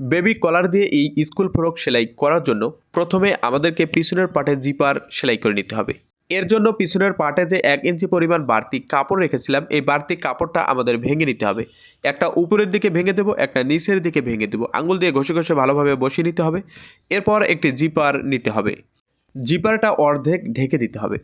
Baby কলার দিয়ে এই school frock সেলাই করার জন্য প্রথমে আমাদেরকে পিছনের পাটে জিপার সেলাই করে নিতে হবে। এর জন্য পিছনের পাটে যে এক ইঞ্চি পরিমাণ বাড়তি কাপড় রেখেছিলাম, এই বাড়তি কাপড়টা আমাদের ভেঙে নিতে হবে। একটা উপরের দিকে ভেঙে দেবো, একটা নিচের দিকে ভেঙে দেবো। আঙুল দিয়ে ঘষে ঘষে ভালোভাবে বসিয়ে নিতে হবে। এরপর একটি জিপার নিতে হবে। জিপারটা অর্ধেক ঢেকে দিতে হবে।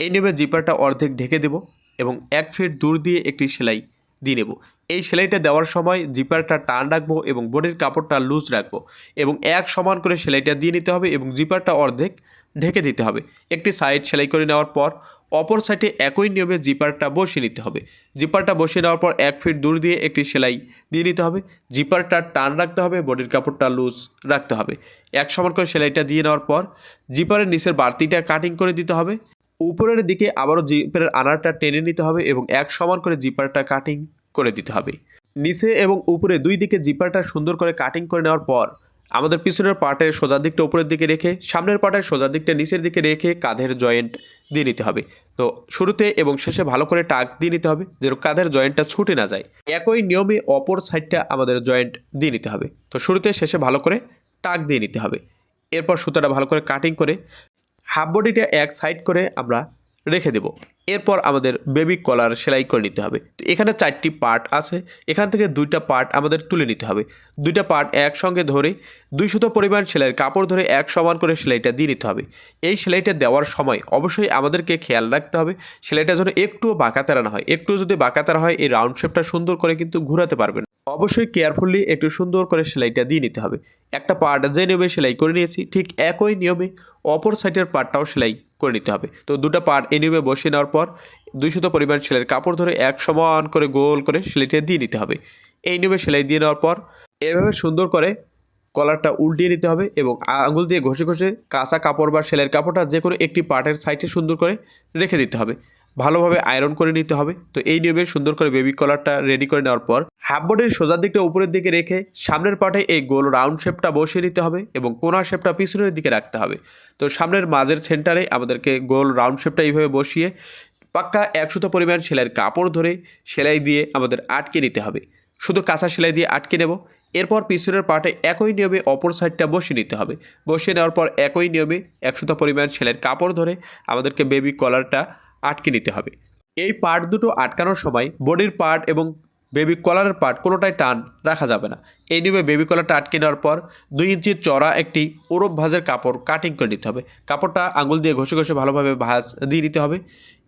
এই নেবে জিপারটা অর্ধেক ঢেকে দেব এবং এক ফিট দূর দিয়ে একটি সেলাই দিয়ে নেব। এই সেলাইটা দেওয়ার সময় জিপারটা টান রাখব এবং বডির কাপড়টা লুজ রাখব এবং এক সমান করে সেলাইটা দিয়ে নিতে হবে এবং জিপারটা অর্ধেক ঢেকে দিতে হবে। একটি সাইড সেলাই করে নেওয়ার পর অপর সাইডে একই নিয়মে জিপারটা বসিয়ে নিতে হবে। জিপারটা বসিয়ে নেওয়ার পর এক ফিট দূর দিয়ে একটি সেলাই দিয়ে নিতে হবে। জিপারটা টান রাখতে হবে বডির কাপড়টা লুজ রাখতে হবে। এক সমান করে সেলাইটা দিয়ে নেওয়ার পর জিপারের নিচের বাড়তিটা কাটিং করে দিতে হবে। উপরের দিকে আবারও জিপারের আনারটা টেনে নিতে হবে এবং এক সমান করে জিপারটা কাটিং করে দিতে হবে। নিচে এবং উপরে দুই দিকে জিপারটা সুন্দর করে কাটিং করে নেওয়ার পর আমাদের পিছনের পার্টের সোজা দিকটা উপরের দিকে রেখে, সামনের পার্টের সোজা দিকটা নিচের দিকে রেখে কাঁধের জয়েন্ট দিয়ে নিতে হবে। তো শুরুতে এবং শেষে ভালো করে টাক দিয়ে নিতে হবে যেন কাঁধের জয়েন্টটা ছুটে না যায়। একই নিয়মে অপর সাইডটা আমাদের জয়েন্ট দিয়ে নিতে হবে। তো শুরুতে শেষে ভালো করে টাক দিয়ে নিতে হবে। এরপর সুতাটা ভালো করে কাটিং করে হাফ বডিটা এক সাইড করে আমরা রেখে দেব। এরপর আমাদের বেবি কলার সেলাই করে নিতে হবে। এখানে চারটি পার্ট আছে। এখান থেকে দুইটা পার্ট আমাদের তুলে নিতে হবে। দুইটা পার্ট একসঙ্গে ধরে দুই শত পরিমাণ সেলাইয়ের কাপড় ধরে এক সমান করে সেলাইটা দিয়ে নিতে হবে। এই সেলাইটা দেওয়ার সময় অবশ্যই আমাদেরকে খেয়াল রাখতে হবে। সেলাইটা যেন একটুও বাঁকাতেরা না হয়। একটু যদি বাঁকাতেরা হয়, এই রাউন্ড শেপটা সুন্দর করে কিন্তু ঘোরাতে পারবেন অবশ্যই কেয়ারফুলি একটু সুন্দর করে সেলাইটা দিয়ে নিতে হবে। একটা পার্ট যে নিয়মে সেলাই করে নিয়েছি, ঠিক একই নিয়মে অপর সাইডের পার্টটাও সেলাই করে নিতে হবে। তো দুটো পার্ট এই নিয়মে বসিয়ে নেওয়ার পর দুইশত পরিমাণ সেলাইয়ের কাপড় ধরে এক সমান করে গোল করে সেলাইটা দিয়ে নিতে হবে। এই নিয়মে সেলাই দিয়ে নেওয়ার পর এভাবে সুন্দর করে কলারটা উল্টিয়ে নিতে হবে এবং আঙুল দিয়ে ঘষে ঘষে কাঁচা কাপড় বা সেলাইয়ের কাপড়টা যে কোনো একটি পার্টের সাইডে সুন্দর করে রেখে দিতে হবে। ভালোভাবে আয়রন করে নিতে হবে। তো এই নিয়মে সুন্দর করে বেবি কলারটা রেডি করে নেওয়ার পর হাফ বডির সোজার দিকটা উপরের দিকে রেখে সামনের পাটে এই গোল রাউন্ড শেপটা বসিয়ে নিতে হবে এবং কোনার শেপটা পিছনের দিকে রাখতে হবে। তো সামনের মাঝের সেন্টারে আমাদেরকে গোল রাউন্ড শেপটা এইভাবে বসিয়ে পাক্কা একশত পরিমাণ সেলাইয়ের কাপড় ধরে সেলাই দিয়ে আমাদের আটকে নিতে হবে। শুধু কাঁচা সেলাই দিয়ে আটকে নেব। এরপর পিছনের পার্টে একই নিয়মে অপর সাইডটা বসিয়ে নিতে হবে। বসিয়ে নেওয়ার পর একই নিয়মে একশত পরিমাণ সেলাইয়ের কাপড় ধরে আমাদেরকে বেবি কলারটা আটকে নিতে হবে। এই পার্ট দুটো আটকানোর সময় বডির পার্ট এবং বেবি কলারের পার্ট কোনোটাই টান রাখা যাবে না। এই নিয়মে বেবি কলারটা আটকে নেওয়ার পর দুই ইঞ্চি চড়া একটি ওরব ভাঁজের কাপড় কাটিং করে নিতে হবে। কাপড়টা আঙুল দিয়ে ঘষে ঘষে ভালোভাবে ভাজ দিয়ে নিতে হবে।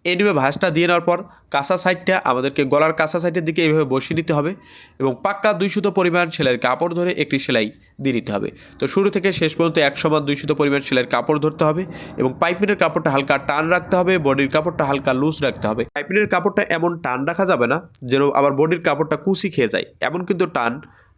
এই ভাঁজটা দিয়ে নেওয়ার পর কাঁচা সাইডটা আমাদেরকে গলার কাঁচা সাইডের দিকে এইভাবে বসিয়ে নিতে হবে এবং পাক্কা দুই দুইশত পরিমাণ সেলাইয়ের কাপড় ধরে একটি সেলাই দিয়ে নিতে হবে। তো শুরু থেকে শেষ পর্যন্ত এক সমান দুইশত পরিমাণ সেলাইয়ের কাপড় ধরতে হবে এবং পাইপিনের কাপড়টা হালকা টান রাখতে হবে, বডির কাপড়টা হালকা লুজ রাখতে হবে। পাইপিনের কাপড়টা এমন টান রাখা যাবে না যেন আবার বডির কাপড়টা কুচি খেয়ে যায়, এমন কিন্তু টান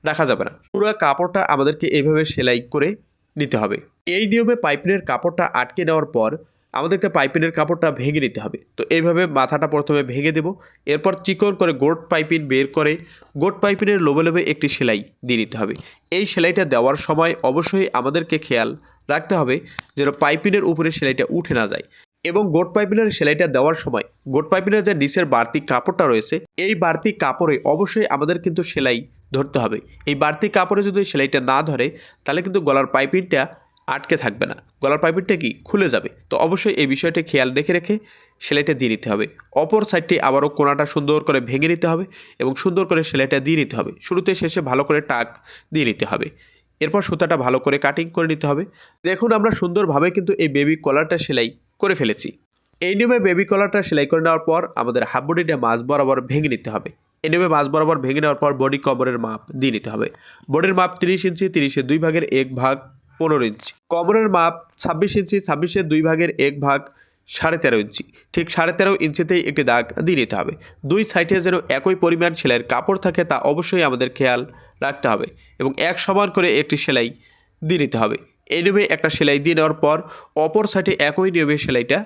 রাখা যাবে না। পুরো কাপড়টা আমাদেরকে এইভাবে সেলাই করে নিতে হবে। এই নিয়মে পাইপিনের কাপড়টা আটকে নেওয়ার পর আমাদেরকে পাইপিনের কাপড়টা ভেঙে নিতে হবে। তো এইভাবে মাথাটা প্রথমে ভেঙে দেব। এরপর চিকন করে গোট পাইপিন বের করে গোট পাইপিনের লোবে লোবে একটি সেলাই দিয়ে নিতে হবে। এই সেলাইটা দেওয়ার সময় অবশ্যই আমাদেরকে খেয়াল রাখতে হবে যেন পাইপিনের উপরে সেলাইটা উঠে না যায়। এবং গোট পাইপিনের সেলাইটা দেওয়ার সময় গোট পাইপিনের যে নিচের বাড়তি কাপড়টা রয়েছে, এই বাড়তি কাপড়ে অবশ্যই আমাদের কিন্তু সেলাই ধরতে হবে। এই বাড়তি কাপড়ে যদি সেলাইটা না ধরে, তাহলে কিন্তু গলার পাইপিংটা আটকে থাকবে না। গলার পাইপিংটা কি? খুলে যাবে। তো অবশ্যই এই বিষয়টি খেয়াল রেখে রেখে সেলাইটা দিয়ে নিতে হবে। অপর সাইডটি আবারও কোনাটা সুন্দর করে ভেঙে নিতে হবে এবং সুন্দর করে সেলাইটা দিয়ে নিতে হবে। শুরুতে শেষে ভালো করে টাক দিয়ে নিতে হবে। এরপর সুতাটা ভালো করে কাটিং করে নিতে হবে। দেখুন আমরা সুন্দরভাবে কিন্তু এই বেবি কলারটা সেলাই করে ফেলেছি। এই নিয়মে বেবি কলারটা সেলাই করে নেওয়ার পর আমাদের হাফ বডিটা মাছ বরাবর ভেঙে নিতে হবে। এই নিয়মে মাছ বরাবর ভেঙে নেওয়ার পর বডি কমরের মাপ দিয়ে নিতে হবে। বডির মাপ তিরিশ ইঞ্চি, তিরিশে দুই ভাগের এক ভাগ পনেরো ইঞ্চি। কমরের মাপ ছাব্বিশ ইঞ্চি, ছাব্বিশের দুই ভাগের এক ভাগ সাড়ে তেরো ইঞ্চি। ঠিক সাড়ে তেরো ইঞ্চিতেই একটি দাগ দিয়ে নিতে হবে। দুই সাইডে যেন একই পরিমাণ সেলাইয়ের কাপড় থাকে তা অবশ্যই আমাদের খেয়াল রাখতে হবে এবং এক সমান করে একটি সেলাই দিয়ে নিতে হবে। এই নিয়মে একটা সেলাই দিয়ে নেওয়ার পর অপর সাইডে একই নিয়মে সেলাইটা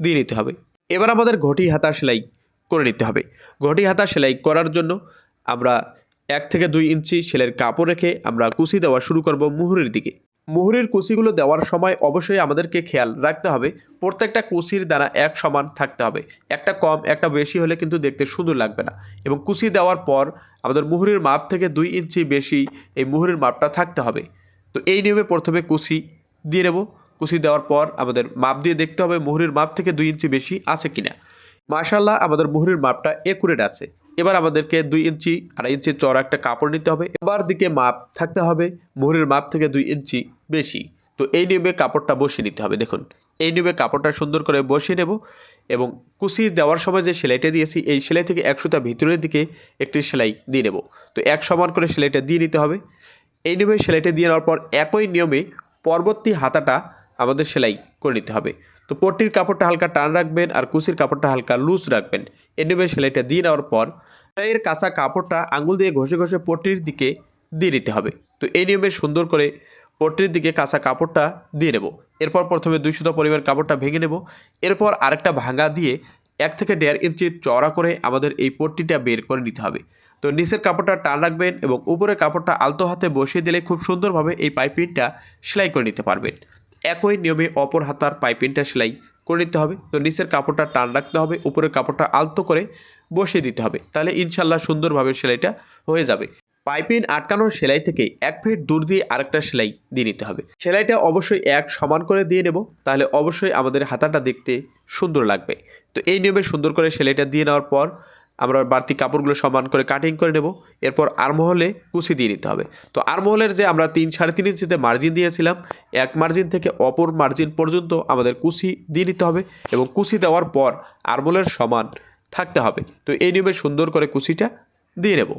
দিয়ে নিতে হবে। এবার আমাদের ঘটি হাতা সেলাই করে নিতে হবে। ঘটি হাতা সেলাই করার জন্য আমরা এক থেকে দুই ইঞ্চি সেলাইয়ের কাপড় রেখে আমরা কুচি দেওয়া শুরু করব মুহুরের দিকে। মুহুরির কুচিগুলো দেওয়ার সময় অবশ্যই আমাদেরকে খেয়াল রাখতে হবে। প্রত্যেকটা কুচির দানা এক সমান থাকতে হবে। একটা কম, একটা বেশি হলে কিন্তু দেখতে সুন্দর লাগবে না। এবং কুচি দেওয়ার পর আমাদের মুহুরির মাপ থেকে দুই ইঞ্চি বেশি এই মুহুরির মাপটা থাকতে হবে। তো এই নিয়মে প্রথমে কুচি দিয়ে নেব। কুচি দেওয়ার পর আমাদের মাপ দিয়ে দেখতে হবে মুহুরির মাপ থেকে দুই ইঞ্চি বেশি আছে কিনা। মাশাল্লাহ আমাদের মুহুরির মাপটা একুরেট আছে। এবার আমাদেরকে দুই ইঞ্চি আড়াই ইঞ্চি চড়া একটা কাপড় নিতে হবে। এবার দিকে মাপ থাকতে হবে, মুহুরির মাপ থেকে দুই ইঞ্চি বেশি। তো এই নিয়মে কাপড়টা বসিয়ে নিতে হবে, দেখুন। এই নিয়মে কাপড়টা সুন্দর করে বসিয়ে নেব এবং কুচি দেওয়ার সময় যে সেলাইটা দিয়েছি, এই সেলাই থেকে একশোটা ভিতরের দিকে একটি সেলাই দিয়ে নেব। তো এক সমান করে সেলাইটা দিয়ে নিতে হবে। এই নিয়মে সেলাইটা দিয়ে নেওয়ার পর একই নিয়মে পরবর্তী হাতাটা আমাদের সেলাই করে নিতে হবে। তো পট্টির কাপড়টা হালকা টান রাখবেন আর কুচির কাপড়টা হালকা লুজ রাখবেন। নিয়মে সেলাইটা দিয়ে নেওয়ার পর এর কাঁচা কাপড়টা আঙুল দিয়ে ঘষে ঘষে পট্টির দিকে দিয়ে নিতে হবে। তো এই নিয়মে সুন্দর করে পট্টির দিকে কাঁচা কাপড়টা দিয়ে নেব। এরপর প্রথমে দুই সুতো পরিমাণ কাপড়টা ভেঙে নেব। এরপর আরেকটা ভাঙা দিয়ে এক থেকে দেড় ইঞ্চি চড়া করে আমাদের এই পট্টিটা বের করে নিতে হবে। তো নিচের কাপড়টা টান রাখবেন এবং উপরের কাপড়টা আলতো হাতে বসিয়ে দিলে খুব সুন্দরভাবে এই পাইপিংটা সেলাই করে নিতে পারবেন। একই নিয়মে অপর হাতার পাইপিংটা সেলাই করে নিতে হবে। তো নিচের কাপড়টা টান রাখতে হবে, উপরের কাপড়টা আলতো করে বসিয়ে দিতে হবে। তাহলে ইনশাল্লাহ সুন্দরভাবে সেলাইটা হয়ে যাবে। পাইপিং আটকানোর সেলাই থেকে এক ফিট দূর দিয়ে আরেকটা সেলাই দিয়ে নিতে হবে। সেলাইটা অবশ্যই এক সমান করে দিয়ে নেব, তাহলে অবশ্যই আমাদের হাতাটা দেখতে সুন্দর লাগবে। তো এই নিয়মে সুন্দর করে সেলাইটা দিয়ে নেওয়ার পর আমরা বাড়তি কাপড়গুলো সমান করে কাটিং করে নেব। এরপর আরমহলে কুচি দিয়ে নিতে হবে। তো আরমহলের যে আমরা তিন সাড়ে তিন ইঞ্চিতে মার্জিন দিয়েছিলাম, এক মার্জিন থেকে অপর মার্জিন পর্যন্ত আমাদের কুচি দিয়ে নিতে হবে এবং কুচি দেওয়ার পর আরমহলের সমান থাকতে হবে। তো এই নিয়মে সুন্দর করে কুচিটা দিয়ে নেব।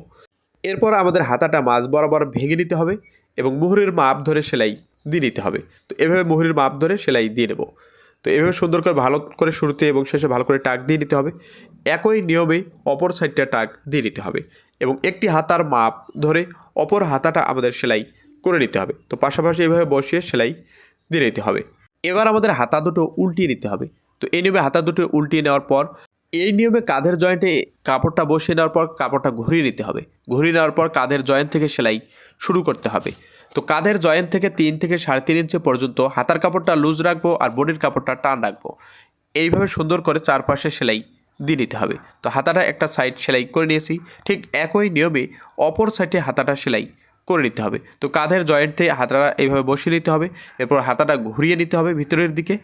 এরপর আমাদের হাতাটা মাছ বরাবর ভেঙে নিতে হবে এবং মুহুরির মাপ ধরে সেলাই দিয়ে নিতে হবে। তো এভাবে মুহুরির মাপ ধরে সেলাই দিয়ে নেব। তো এভাবে সুন্দর করে ভালো করে শুরুতে এবং শেষে ভালো করে টাক দিয়ে নিতে হবে। একই নিয়মে অপর সাইডটা টাক দিয়ে নিতে হবে এবং একটি হাতার মাপ ধরে অপর হাতাটা আমাদের সেলাই করে নিতে হবে। তো পাশাপাশি এভাবে বসিয়ে সেলাই দিয়ে নিতে হবে। এবার আমাদের হাতা দুটো উল্টিয়ে নিতে হবে। তো এই নিয়মে হাতা দুটো উল্টিয়ে নেওয়ার পর, এই নিয়মে কাঁধের জয়েন্টে কাপড়টা বসিয়ে নেওয়ার পর কাপড়টা ঘুরিয়ে নিতে হবে। ঘুরিয়ে নেওয়ার পর কাঁধের জয়েন্ট থেকে সেলাই শুরু করতে হবে। তো কাঁধের জয়েন্ট থেকে তিন থেকে সাড়ে তিন ইঞ্চি পর্যন্ত হাতার কাপড়টা লুজ রাখব আর বডির কাপড়টা টান রাখব। এইভাবে সুন্দর করে চারপাশে সেলাই দিয়ে নিতে হবে। তো হাতাটা একটা সাইড সেলাই করে নিয়েছি। ঠিক একই নিয়মে অপর সাইডে হাতাটা সেলাই করে নিতে হবে। তো কাঁধের জয়েন্টে হাতাটা এইভাবে বসিয়ে নিতে হবে। এরপর হাতাটা ঘুরিয়ে নিতে হবে ভিতরের দিকে।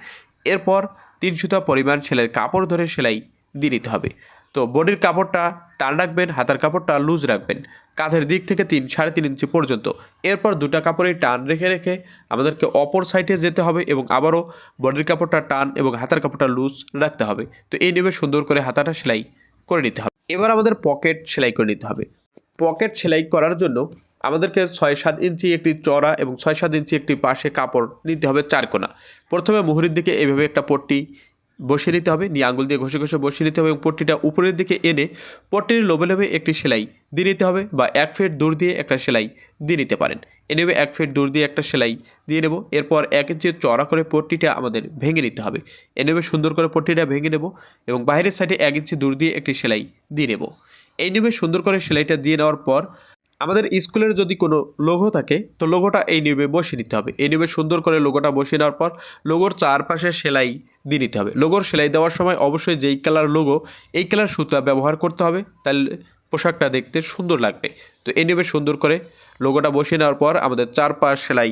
এরপর তিন সুতা পরিমাণ সেলাইয়ের কাপড় ধরে সেলাই দিয়ে নিতে হবে। তো বডির কাপড়টা টান রাখবেন, হাতার কাপড়টা লুজ রাখবেন। কাঁধের দিক থেকে তিন, সাড়ে তিন ইঞ্চি পর্যন্ত। এরপর দুটা কাপড়ে টান রেখে রেখে আমাদেরকে অপর সাইডে যেতে হবে এবং আবারও বডির কাপড়টা টান এবং হাতার কাপড়টা লুজ রাখতে হবে। তো এই নিয়মে সুন্দর করে হাতাটা সেলাই করে নিতে হবে। এবার আমাদের পকেট সেলাই করে নিতে হবে। পকেট সেলাই করার জন্য আমাদেরকে ছয়, সাত ইঞ্চি একটি চড়া এবং ছয়, সাত ইঞ্চি একটি পাশে কাপড় নিতে হবে চার কোনা। প্রথমে মুহুরির দিকে এইভাবে একটা পট্টি বসিয়ে নিতে হবে। নিয়ে আঙুল দিয়ে ঘষে ঘষে বসিয়ে নিতে হবে এবং পট্টিটা উপরের দিকে এনে পট্টির লোভে লোভে একটি সেলাই দিয়ে নিতে হবে বা এক ফিট দূর দিয়ে একটা সেলাই দিয়ে নিতে পারেন। এ নেবে এক ফিট দূর দিয়ে একটা সেলাই দিয়ে নেব। এরপর এক ইঞ্চি চড়া করে পট্টিটা আমাদের ভেঙে নিতে হবে। এ নেবে সুন্দর করে পট্টিটা ভেঙে নেব এবং বাইরের সাইডে এক ইঞ্চি দূর দিয়ে একটি সেলাই দিয়ে নেব। এই নেবে সুন্দর করে সেলাইটা দিয়ে নেওয়ার পর আমাদের স্কুলের যদি কোনো লোগো থাকে, তো লোগোটা এই নিয়মে বসিয়ে নিতে হবে। এই নিয়মে সুন্দর করে লোগোটা বসিয়ে নেওয়ার পর লোগোর চারপাশে সেলাই দিয়ে নিতে হবে। লোগোর সেলাই দেওয়ার সময় অবশ্যই যেই কালার লোগো এই কালার সুতা ব্যবহার করতে হবে। তাহলে পোশাকটা দেখতে সুন্দর লাগবে। তো এই নিয়মে সুন্দর করে লোগোটা বসিয়ে নেওয়ার পর আমাদের চারপাশ সেলাই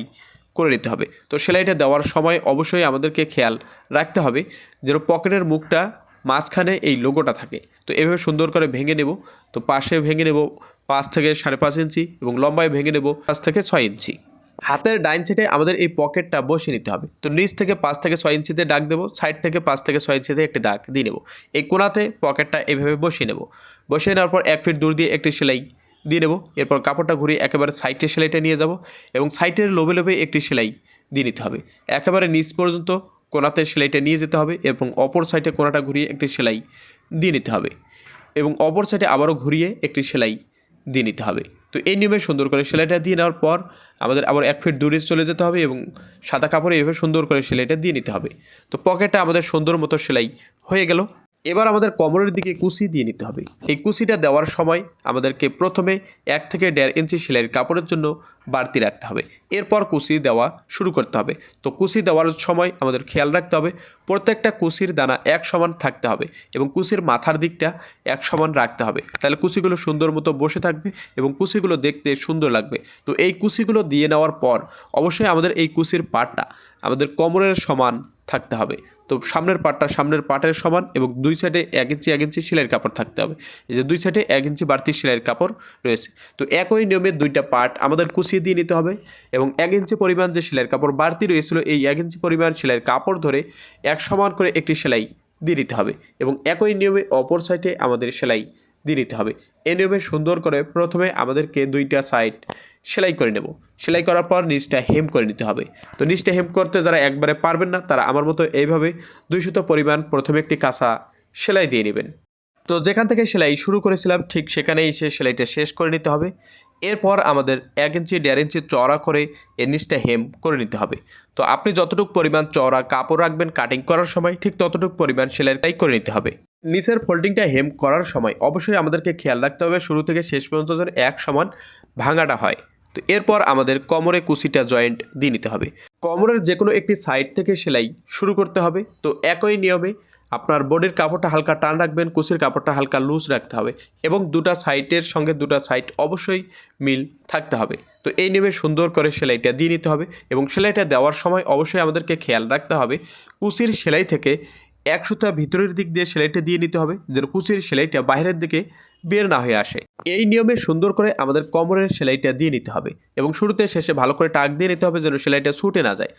করে নিতে হবে। তো সেলাইটা দেওয়ার সময় অবশ্যই আমাদেরকে খেয়াল রাখতে হবে যেন পকেটের মুখটা মাঝখানে এই লোগোটা থাকে। তো এভাবে সুন্দর করে ভেঙে নেব। তো পাশে ভেঙে নেব। পাঁচ থেকে সাড়ে পাঁচ ইঞ্চি এবং লম্বায় ভেঙে নেব পাঁচ থেকে ছয় ইঞ্চি। হাতের ডাইন সাইডে আমাদের এই পকেটটা বসিয়ে নিতে হবে। তো নিচ থেকে পাঁচ থেকে ছয় ইঞ্চিতে দাগ দেবো সাইড থেকে পাঁচ থেকে ছয় ইঞ্চিতে একটি দাগ দিয়ে নেব। এই কোনাতে পকেটটা এইভাবে বসিয়ে নেব। বসিয়ে নেওয়ার পর এক ফিট দূর দিয়ে একটি সেলাই দিয়ে নেব। এরপর কাপড়টা ঘুরিয়ে একেবারে সাইডের সেলাইটা নিয়ে যাব এবং সাইডের লোভে লোভে একটি সেলাই দিয়ে নিতে হবে। একেবারে নিচ পর্যন্ত কোনাতে সেলাইটা নিয়ে যেতে হবে এবং অপর সাইডে কোনাটা ঘুরিয়ে একটি সেলাই দিয়ে নিতে হবে এবং অপর সাইডে আবারও ঘুরিয়ে একটি সেলাই দিয়ে নিতে হবে। তো এই নিয়মে সুন্দর করে সেলাইটা দিয়ে নেওয়ার পর আমাদের আবার এক ফিট দূরে চলে যেতে হবে এবং সাদা কাপড়ে এভাবে সুন্দর করে সেলাইটা দিয়ে নিতে হবে। তো পকেটটা আমাদের সুন্দর মতো সেলাই হয়ে গেল। এবার আমাদের কোমরের দিকে কুচি দিয়ে নিতে হবে। এই কুচিটা দেওয়ার সময় আমাদেরকে প্রথমে এক থেকে দেড় ইঞ্চি সেলাইয়ের কাপড়ের জন্য বাড়তি রাখতে হবে। এরপর কুচি দেওয়া শুরু করতে হবে। তো কুচি দেওয়ার সময় আমাদের খেয়াল রাখতে হবে, প্রত্যেকটা কুচির দানা এক সমান থাকতে হবে এবং কুচির মাথার দিকটা এক সমান রাখতে হবে। তাহলে কুচিগুলো সুন্দর মতো বসে থাকবে এবং কুচিগুলো দেখতে সুন্দর লাগবে। তো এই কুচিগুলো দিয়ে নেওয়ার পর অবশ্যই আমাদের এই কুচির পাটটা আমাদের কোমরের সমান থাকতে হবে। তো সামনের পাটটা সামনের পাটের সমান এবং দুই সাইডে এক ইঞ্চি এক ইঞ্চি সেলাইয়ের কাপড় থাকতে হবে। এই যে দুই সাইডে এক ইঞ্চি বাড়তি সেলাইয়ের কাপড় রয়েছে। তো একই নিয়মে দুইটা পাট আমাদের কুচিয়ে দিয়ে নিতে হবে এবং এক ইঞ্চি পরিমাণ যে সেলাইয়ের কাপড় বাড়তি রয়েছিল, এই এক ইঞ্চি পরিমাণ সেলাইয়ের কাপড় ধরে এক সমান করে একটি সেলাই দিয়ে দিতে হবে এবং একই নিয়মে অপর সাইডে আমাদের সেলাই দিয়ে নিতে হবে। এই নিয়মে সুন্দর করে প্রথমে আমাদেরকে দুইটা সাইড সেলাই করে নেব। সেলাই করার পর নিচটা হেম করে নিতে হবে। তো নিচটা হেম করতে যারা একবারে পারবেন না, তারা আমার মতো এইভাবে দুইশত পরিমাণ প্রথমে একটি কাঁচা সেলাই দিয়ে নেবেন। তো যেখান থেকে সেলাই শুরু করেছিলাম, ঠিক সেখানেই সে সেলাইটা শেষ করে নিতে হবে। এরপর আমাদের এক ইঞ্চি, দেড় ইঞ্চি চড়া করে এর নিচটা হেম করে নিতে হবে। তো আপনি যতটুকু পরিমাণ চড়া কাপড় রাখবেন কাটিং করার সময়, ঠিক ততটুকু পরিমাণ সেলাইটাই করে নিতে হবে। নিচের ফোল্ডিংটা হেম করার সময় অবশ্যই আমাদেরকে খেয়াল রাখতে হবে, শুরু থেকে শেষ পর্যন্ত যেন এক সমান ভাঙাটা হয়। তো এরপর আমাদের কোমরে কুচিটা জয়েন্ট দিয়ে নিতে হবে। কোমরের যে কোনো একটি সাইড থেকে সেলাই শুরু করতে হবে। তো একই নিয়মে আপনার বডির কাপড়টা হালকা টান রাখবেন কুচির কাপড়টা হালকা লুজ রাখতে হবে এবং দুটা সাইটের সঙ্গে দুটা সাইট অবশ্যই মিল থাকতে হবে। তো এই নিয়মে সুন্দর করে সেলাইটা দিয়ে নিতে হবে এবং সেলাইটা দেওয়ার সময় অবশ্যই আমাদেরকে খেয়াল রাখতে হবে কুচির সেলাই থেকে এক সুতা ভিতরের দিক দিয়ে সেলাইটা দিয়ে নিতে হবে, যেন কুচির সেলাইটা বাইরের দিকে বের না হয়ে আসে। এই নিয়মে সুন্দর করে আমাদের কোমরের সেলাইটা দিয়ে নিতে হবে এবং শুরুতে শেষে ভালো করে টাক দিয়ে নিতে হবে যেন সেলাইটা ছুটে না যায়।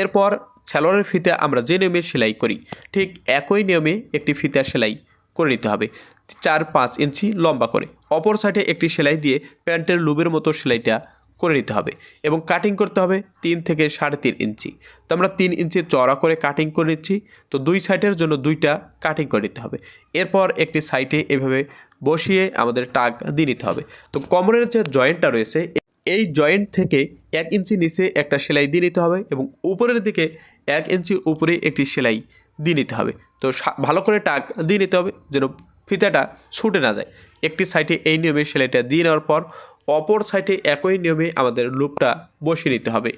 এরপর ছালোয়ারের ফিতে আমরা যে নিয়মে সেলাই করি, ঠিক একই নিয়মে একটি ফিতা সেলাই করে নিতে হবে, চার পাঁচ ইঞ্চি লম্বা করে। অপর সাইডে একটি সেলাই দিয়ে প্যান্টের লুবের মতো সেলাইটা করে নিতে হবে এবং কাটিং করতে হবে তিন থেকে সাড়ে তিন ইঞ্চি। তো আমরা তিন ইঞ্চি চড়া করে কাটিং করে নিচ্ছি। তো দুই সাইডের জন্য দুইটা কাটিং করে নিতে হবে। এরপর একটি সাইডে এভাবে বসিয়ে আমাদের টাক দিয়ে নিতে হবে। তো কোমরের যে জয়েন্টটা রয়েছে, এই জয়েন্ট থেকে এক ইঞ্চি নিচে একটা সেলাই দিয়ে নিতে হবে এবং উপরের দিকে এক ইঞ্চি উপরে একটি সেলাই দিয়ে নিতে হবে। তো ভালো করে টাক দিয়ে নিতে হবে যেন ফিতাটা ছুটে না যায়। একটি সাইডে এই নিয়মে সেলাইটা দিয়ে নেওয়ার পর অপর সাইটে একই নিয়মে আমাদের লুপটা বসিয়ে নিতে হবে।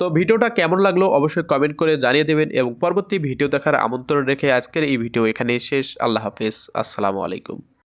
তো ভিডিওটা কেমন লাগল অবশ্যই কমেন্ট করে জানিয়ে দেবেন এবং পরবর্তী ভিডিও দেখার আমন্ত্রণ রেখে আজকের এই ভিডিও এখানে শেষ। আল্লাহ হাফেজ। আসসালামু আলাইকুম।